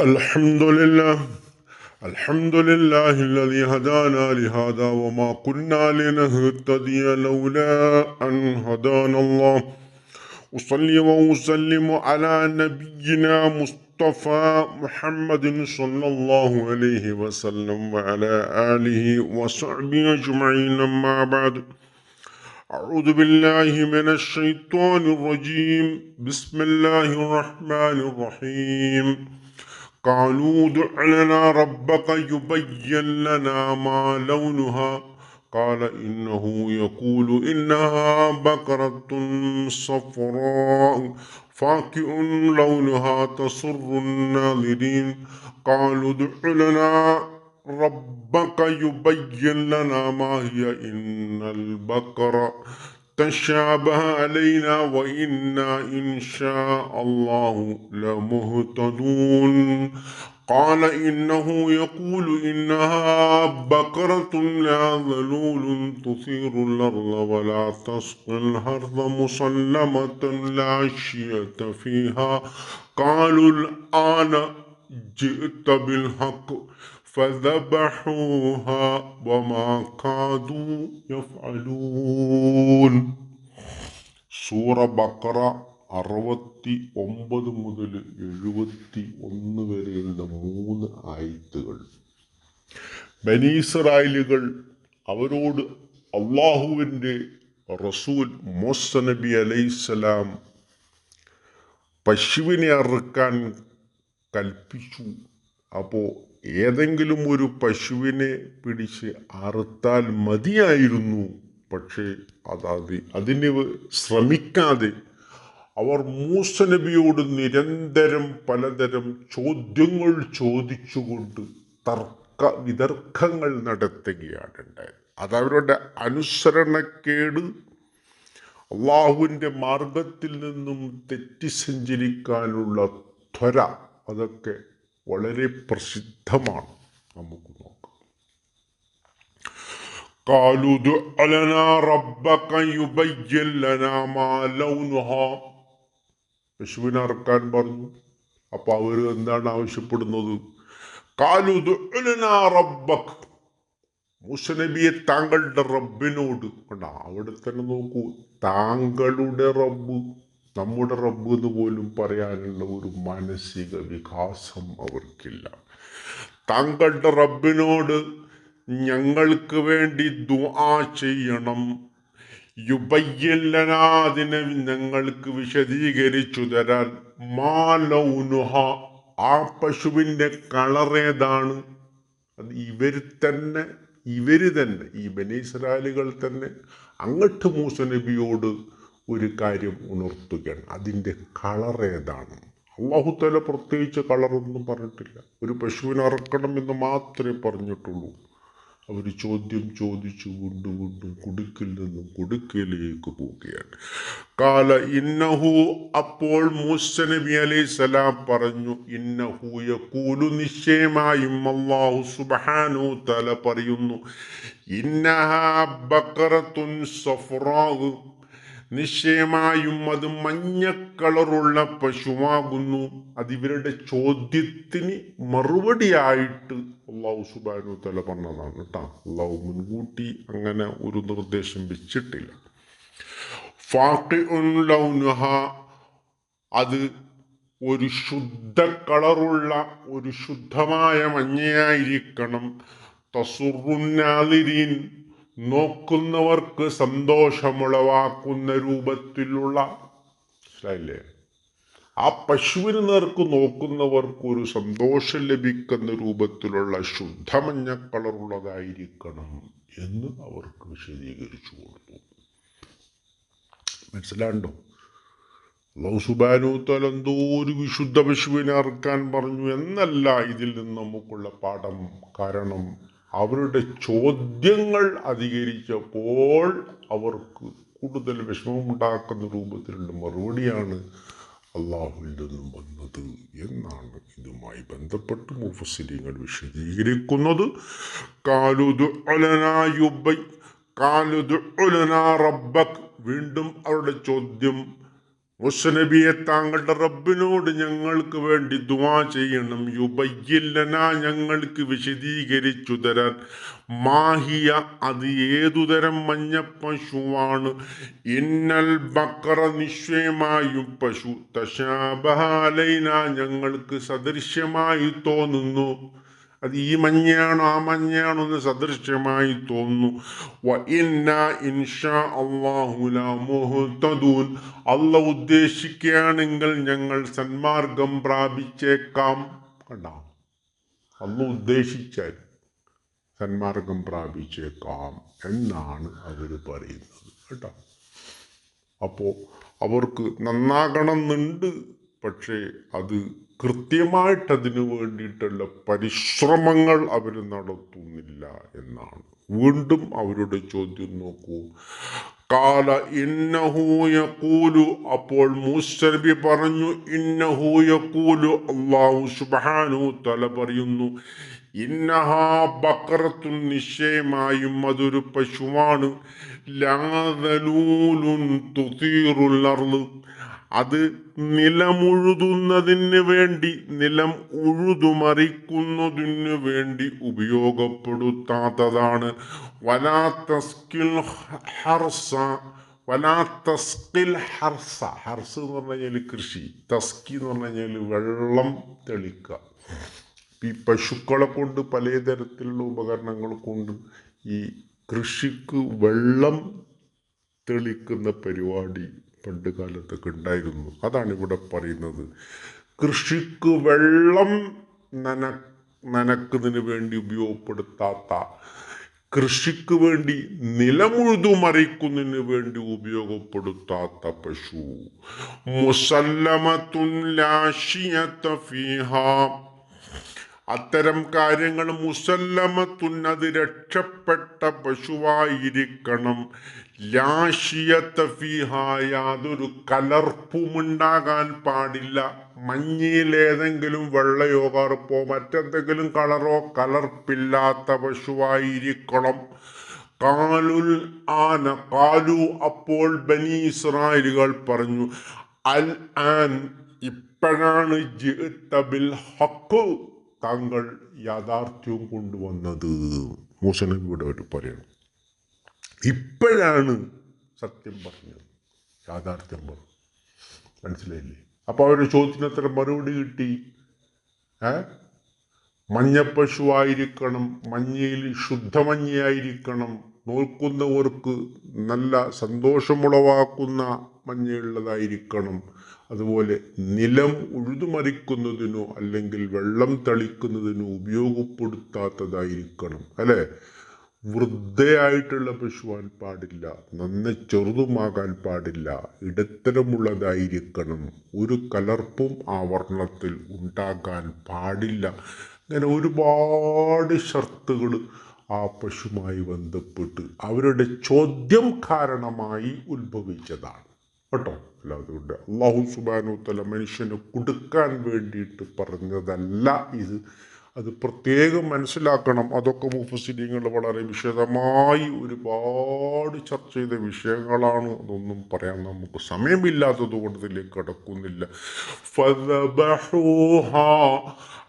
الحمد لله. الحمد لله الذي هدانا لهذا وما كنا لنهتدي لولا أن هدانا الله. أصلي وأسلم على نبينا مصطفى محمد صلى الله عليه وسلم وعلى آله وصحبه أجمعين. أما بعد أعوذ بالله من الشيطان الرجيم. بسم الله الرحمن الرحيم. قالوا ادع لنا ربك يبين لنا ما لونها. قال إنه يقول إنها بقرة صفراء فاكئ لونها تسر الناظرين. قالوا ادع لنا ربك يبين لنا ما هي إن البقرة تشابه علينا وإنا إن شاء الله لمهتدون. قال إنه يقول إنها بقرة لا ذلول تثير الأرض ولا تسقي الأرض مسلمة لا شية فيها. قالوا الآن جئت بالحق. فذبحوها وما كادوا يفعلون സൂറ ബക്കറ അറുപത്തി ഒമ്പത് മുതൽ എഴുപത്തി ഒന്ന് വരെയുള്ള മൂന്ന് ആയത്തുകൾ ബനീസറായലുകൾ അവരോട് അള്ളാഹുവിൻ്റെ റസൂൽ മോസ നബി അലൈസലാം പശുവിനെ അറുക്കാൻ കൽപ്പിച്ചു അപ്പോൾ ഏതെങ്കിലും ഒരു പശുവിനെ പിടിച്ച് അറുത്താൽ മതിയായിരുന്നു. പക്ഷേ അതാത് അതിന് ശ്രമിക്കാതെ അവർ മൂസ നബിയോട് നിരന്തരം പലതരം ചോദ്യങ്ങൾ ചോദിച്ചുകൊണ്ട് തർക്ക വിതർക്കങ്ങൾ നടത്തുകയാണ് ഉണ്ടായത് അതവരുടെ അനുസരണക്കേട് അള്ളാഹുവിന്റെ മാർഗത്തിൽ നിന്നും തെറ്റി സഞ്ചരിക്കാനുള്ള ത്വര അതൊക്കെ വളരെ പ്രസിദ്ധമാണ് നമുക്ക് നോക്കാം قالوا ادع لنا ربك يبين لنا ما لونها പശുവിനെ അറക്കാൻ പറഞ്ഞു അപ്പൊ അവർ എന്താണ് ആവശ്യപ്പെടുന്നത് കാലു ദുഅ ലനാ റബ്ബക് മുസനബിയെ താങ്കളുടെ റബ്ബിനോട് കണ്ട അവിടെ തന്നെ നോക്കൂ താങ്കളുടെ റബ്ബ് നമ്മുടെ റബ്ബ് എന്ന് പോലും പറയാനുള്ള ഒരു മാനസിക വികാസം അവർക്കില്ല. താങ്കളുടെ റബ്ബിനോട് ഞങ്ങൾക്ക് വേണ്ടി ദുആ ചെയ്യണം. യുബയ്യല്ലന അതിനെ ഞങ്ങൾക്ക് വിശദീകരിച്ചു തരാൻ. മാലൗനുഹ ആ പശുവിന്റെ കളറേതാണ് അത് ഇവർ തന്നെ ഇവർ തന്നെ ഈ ബനീസ്രാലുകൾ തന്നെ അങ്ങട്ട് മൂസ നബിയോട് ഒരു കാര്യം ഉണർത്തുകയാണ്. അതിന്റെ കളർ ഏതാണ്? അള്ളാഹുത്തല പ്രത്യേകിച്ച് കളറൊന്നും പറഞ്ഞിട്ടില്ല. ഒരു പശുവിനെ അറക്കണം എന്ന് മാത്രമേ പറഞ്ഞിട്ടുള്ളൂ. അവർ ചോദ്യം ചോദിച്ചു കൊണ്ടും കൊണ്ടും കുടുക്കിൽ നിന്നും കുടുക്കിലേക്ക് പോവുകയാണ്. കാല ഇന്നഹു അപ്പോൾ മൂസ അലൈഹി സ്വലാം പറഞ്ഞു ഇന്നഹു യക്കൂലു നിശ്ചയമായും അള്ളാഹു സുബ്ഹാനഹു തല പറയുന്നു ഇന്നഹ ബക്കറത്തുൻ സഫ്രാഹു നിശ്ചയമായും അത് മഞ്ഞ കളറുള്ള പശുവാകുന്നു. അതിവരുടെ ചോദ്യത്തിന് മറുപടിയായിട്ട് അള്ളാഹു സുബാനു തല പറഞ്ഞതാണ് കേട്ടോ. അള്ളാഹു മുൻകൂട്ടി അങ്ങനെ ഒരു നിർദ്ദേശം വെച്ചിട്ടില്ല. ഫാഖി ലൗനുഹ അത് ഒരു ശുദ്ധ കളറുള്ള ഒരു ശുദ്ധമായ മഞ്ഞയായിരിക്കണം. തസുറുന്നാതിരീൻ നോക്കുന്നവർക്ക് സന്തോഷമുളവാക്കുന്ന രൂപത്തിലുള്ള മനസ്സിലായില്ലേ? ആ പശുവിന് നേർക്ക് നോക്കുന്നവർക്ക് ഒരു സന്തോഷം ലഭിക്കുന്ന രൂപത്തിലുള്ള ശുദ്ധമഞ്ഞ കളറുള്ളതായിരിക്കണം എന്ന് അവർക്ക് വിശദീകരിച്ചു കൊടുത്തു. മനസ്സിലാണ്ടോ? ലൗസുബാനൂത്തൽ എന്തോ ഒരു വിശുദ്ധ പശുവിനെ അറക്കാൻ പറഞ്ഞു എന്നല്ല ഇതിൽ നിന്ന് നമുക്കുള്ള പാഠം കാരണം അവരുടെ ചോദ്യങ്ങൾ അധികരിച്ചപ്പോൾ അവർക്ക് കൂടുതൽ വിഷമമുണ്ടാക്കുന്ന രൂപത്തിലുള്ള മറുപടിയാണ് അള്ളാഹുവിൽ നിന്നും വന്നത് എന്നാണ് ഇതുമായി ബന്ധപ്പെട്ട് മുഫസിലിങ്ങൾ വിശദീകരിക്കുന്നത്. കാലുദു കാലുദുലനാ റബ്ബക് വീണ്ടും അവരുടെ ചോദ്യം മുസ്നബിയെ താങ്കളുടെ റബ്ബിനോട് ഞങ്ങൾക്ക് വേണ്ടി ദുവാ ചെയ്യണം. യുബയ്യില്ലന ഞങ്ങൾക്ക് വിശദീകരിച്ചു തരാൻ. മാഹിയ അത് ഏതുതരം മഞ്ഞപ്പശുവാണ് ഇന്നൽ ബക്കറ നിശ്ചയമായും പശു. തശാബഹാലൈന ഞങ്ങൾക്ക് സദൃശ്യമായി തോന്നുന്നു. അത് ഈ മഞ്ഞയാണോ ആ മഞ്ഞയാണോ എന്ന് സദൃശ്യമായി തോന്നുന്നു. അല്ല ഉദ്ദേശിക്കുകയാണെങ്കിൽ ഞങ്ങൾ സന്മാർഗം പ്രാപിച്ചേക്കാം. കണ്ടോ? അല്ല ഉദ്ദേശിച്ചാൽ സന്മാർഗം പ്രാപിച്ചേക്കാം എന്നാണ് അവർ പറയുന്നത്. കേട്ടോ? അപ്പോൾ അവർക്ക് നന്നാകണം എന്നുണ്ട് പക്ഷേ അത് കൃത്യമായിട്ട് അതിനു വേണ്ടിയിട്ടുള്ള പരിശ്രമങ്ങൾ അവർ നടത്തുന്നില്ല എന്നാണ്. വീണ്ടും അവരുടെ ചോദ്യം നോക്കൂ. കാല ഇന്നഹൂയക്കൂലു അപ്പോൾ മൂസ്തനബി പറഞ്ഞു ഇന്നഹൂയക്കൂലു അള്ളാഹു സുബാനു തല പറയുന്നു ഇന്നഹാ ബക്രത്തും നിശ്ചയമായും അതൊരു പശുവാണ്. ലാതലൂലുൻ തുതീറുള്ളർന്ന് അത് നിലമുഴുതുന്നതിന് വേണ്ടി നിലം ഉഴുതുമറിക്കുന്നതിന് വേണ്ടി ഉപയോഗപ്പെടുത്താത്തതാണ്. ഹർസ വലാത്തസ്കിൽ ഹർസ. ഹർസ് എന്ന് കൃഷി തസ്കി എന്ന് പറഞ്ഞു വെള്ളം തെളിക്കുക. ഈ പശുക്കളെ കൊണ്ട് പലതരത്തിലുള്ള ഉപകരണങ്ങൾ കൊണ്ട് ഈ കൃഷിക്ക് വെള്ളം തെളിക്കുന്ന പരിപാടി പണ്ട് കാലത്തൊക്കെ ഉണ്ടായിരുന്നു. അതാണ് ഇവിടെ പറയുന്നത്. കൃഷിക്ക് വെള്ളം നന നനക്കുന്നതിന് വേണ്ടി ഉപയോഗപ്പെടുത്താത്ത കൃഷിക്ക് വേണ്ടി നിലമുഴുതു മറിക്കുന്നതിന് വേണ്ടി ഉപയോഗപ്പെടുത്താത്ത പശു. അത്തരം കാര്യങ്ങൾ മുസല്ലമത്തുൻ അത് രക്ഷപ്പെട്ട പശുവായിരിക്കണം. ലാഷിയത്ത കലർപ്പും യാതൊരു കലർപ്പുമുണ്ടാകാൻ പാടില്ല. മഞ്ഞയിൽ ഏതെങ്കിലും വെള്ളയോ കറുപ്പോ മറ്റെന്തെങ്കിലും കളറോ കലർപ്പില്ലാത്ത പശുവായിരിക്കണം. കാലുൽ ആന കാലു അപ്പോൾ ബനി ഇസ്രായേലുകൾ പറഞ്ഞു അൽ ആൻ ഇപ്പോഴാണ് ജിത്തബിൽ ഹക്ക് താങ്കൾ യാഥാർത്ഥ്യവും കൊണ്ടുവന്നത്. മൂസനബിയുടെ ഒരു പറയണം. ഇപ്പോഴാണ് സത്യം പറഞ്ഞത്. യാഥാർത്ഥ്യം പറഞ്ഞു. മനസ്സിലായില്ലേ? അപ്പോൾ അവരുടെ ചോദ്യത്തിന് മറുപടി കിട്ടി. ഏ? മഞ്ഞപ്പശുവായിരിക്കണം മഞ്ഞയിൽ ശുദ്ധമഞ്ഞയായിരിക്കണം. നോക്കുന്നവർക്ക് നല്ല സന്തോഷമുളവാക്കുന്ന മഞ്ഞയുള്ളതായിരിക്കണം. അതുപോലെ നിലം ഉഴുതുമറിക്കുന്നതിനോ അല്ലെങ്കിൽ വെള്ളം തളിക്കുന്നതിനോ ഉപയോഗപ്പെടുത്താത്തതായിരിക്കണം. അല്ലേ? വൃദ്ധയായിട്ടുള്ള പശുവാൻ പാടില്ല. നന്നെ ചെറുതുമാകാൻ പാടില്ല. ഇടത്തരമുള്ളതായിരിക്കണം. ഒരു കലർപ്പും ആ വർണത്തിൽ ഉണ്ടാകാൻ പാടില്ല. അങ്ങനെ ഒരുപാട് ഷർത്തുകൾ ആ പശുമായി ബന്ധപ്പെട്ട് അവരുടെ ചോദ്യം കാരണമായി ഉത്ഭവിച്ചതാണ്. കേട്ടോ? കൊണ്ട് അള്ളാഹു സുബാനു തല മനുഷ്യന് കൊടുക്കാൻ വേണ്ടിയിട്ട് പറഞ്ഞതല്ല ഇത്. അത് പ്രത്യേകം മനസ്സിലാക്കണം. അതൊക്കെ മുഫസിലിങ്ങൾ വളരെ വിശദമായി ഒരുപാട് ചർച്ച ചെയ്ത വിഷയങ്ങളാണ്. അതൊന്നും പറയാൻ നമുക്ക് സമയമില്ലാത്തത് കൊണ്ട് ഇതിലേക്ക് കടക്കുന്നില്ല.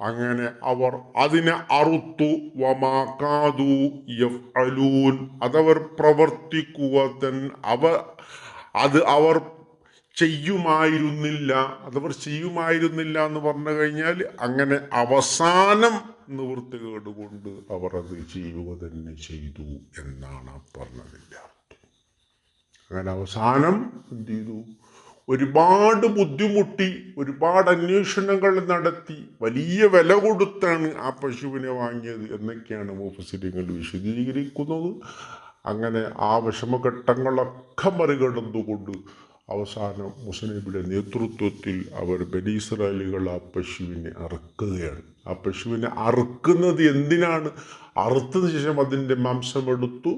അങ്ങനെ അവർ അതിനെ അറുത്തു. വമാക്കാതു യഫ്അലൂൻ. അതവർ പ്രവർത്തിക്കുക തൻ അവ അത് അവർ ചെയ്യുമായിരുന്നില്ല. അതവർ ചെയ്യുമായിരുന്നില്ല എന്ന് പറഞ്ഞു കഴിഞ്ഞാൽ അങ്ങനെ അവസാനം നിവൃത്തികേട് കൊണ്ട് അവർ അത് ചെയ്യുക തന്നെ ചെയ്തു എന്നാണ് പറഞ്ഞതിന്റെ അർത്ഥം. അങ്ങനെ അവസാനം എന്ത് ചെയ്തു? ഒരുപാട് ബുദ്ധിമുട്ടി ഒരുപാട് അന്വേഷണങ്ങൾ നടത്തി വലിയ വില കൊടുത്താണ് ആ പശുവിനെ വാങ്ങിയത് എന്നൊക്കെയാണ് മുഫസിലിങ്ങൾ വിശദീകരിക്കുന്നത്. അങ്ങനെ ആ വിഷമഘട്ടങ്ങളൊക്കെ മറികടന്നുകൊണ്ട് അവസാനം മുസ്ലിമിയുടെ നേതൃത്വത്തിൽ അവർ ബനീസ്രാലികൾ ആ പശുവിനെ അറുക്കുകയാണ്. ആ പശുവിനെ അറുക്കുന്നത് എന്തിനാണ്? അറുത്തതിന് ശേഷം അതിന്റെ മാംസമെടുത്തു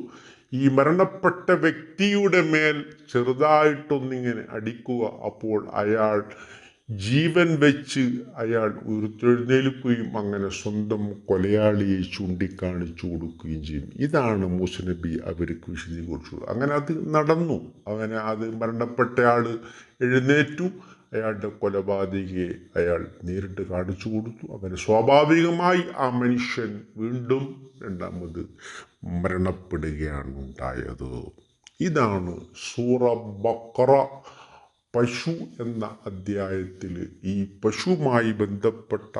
ഈ മരണപ്പെട്ട വ്യക്തിയുടെ മേൽ ചെറുതായിട്ടൊന്നിങ്ങനെ അടിക്കുക. അപ്പോൾ അയാൾ ജീവൻ വെച്ച് അയാൾ ഉയർത്തെഴുന്നേൽക്കുകയും അങ്ങനെ സ്വന്തം കൊലയാളിയെ ചൂണ്ടിക്കാണിച്ചു കൊടുക്കുകയും ചെയ്യും ഇതാണ് മൂസ നബി അവർക്ക് വിശദീകരിച്ചു അങ്ങനെ അത് നടന്നു. അങ്ങനെ അത് മരണപ്പെട്ട ആൾ എഴുന്നേറ്റു. അയാളുടെ കൊലപാതകയെ അയാൾ നേരിട്ട് കാണിച്ചു കൊടുത്തു. അങ്ങനെ സ്വാഭാവികമായി ആ മനുഷ്യൻ വീണ്ടും രണ്ടാമത് മരണപ്പെടുകയാണ് ഉണ്ടായത്. ഇതാണ് സൂറ ബക്കറ പശു എന്ന അധ്യായത്തിൽ ഈ പശുമായി ബന്ധപ്പെട്ട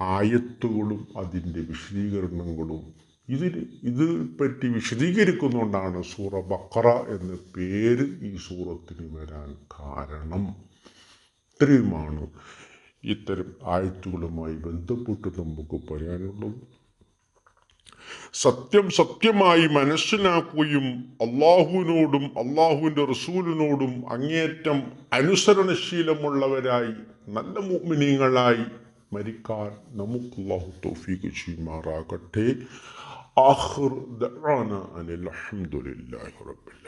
ആയത്തുകളും അതിന്റെ വിശദീകരണങ്ങളും ഇതിൽ ഇത് പറ്റി വിശദീകരിക്കുന്നുകൊണ്ടാണ് സൂറ ബക്കറ എന്ന പേര് ഈ സൂറത്തിന് വരാൻ കാരണം. ഇത്രയുമാണ് ഇത്തരം ആയത്തുകളുമായി ബന്ധപ്പെട്ട് നമുക്ക് പറയാനുള്ളത്. സത്യം സത്യമായി മനസ്സിലാക്കുകയും അള്ളാഹുവിനോടും അള്ളാഹുവിന്റെ റസൂലിനോടും അങ്ങേറ്റം അനുസരണശീലമുള്ളവരായി നല്ല മുഗ്മിനീങ്ങളായി മരിക്കാൻ നമുക്ക് അള്ളാഹു തൗഫീഖ് ചെയ്യുമാറാകട്ടെ. ദഅ്വാന അനിൽ റബ്ബിൽ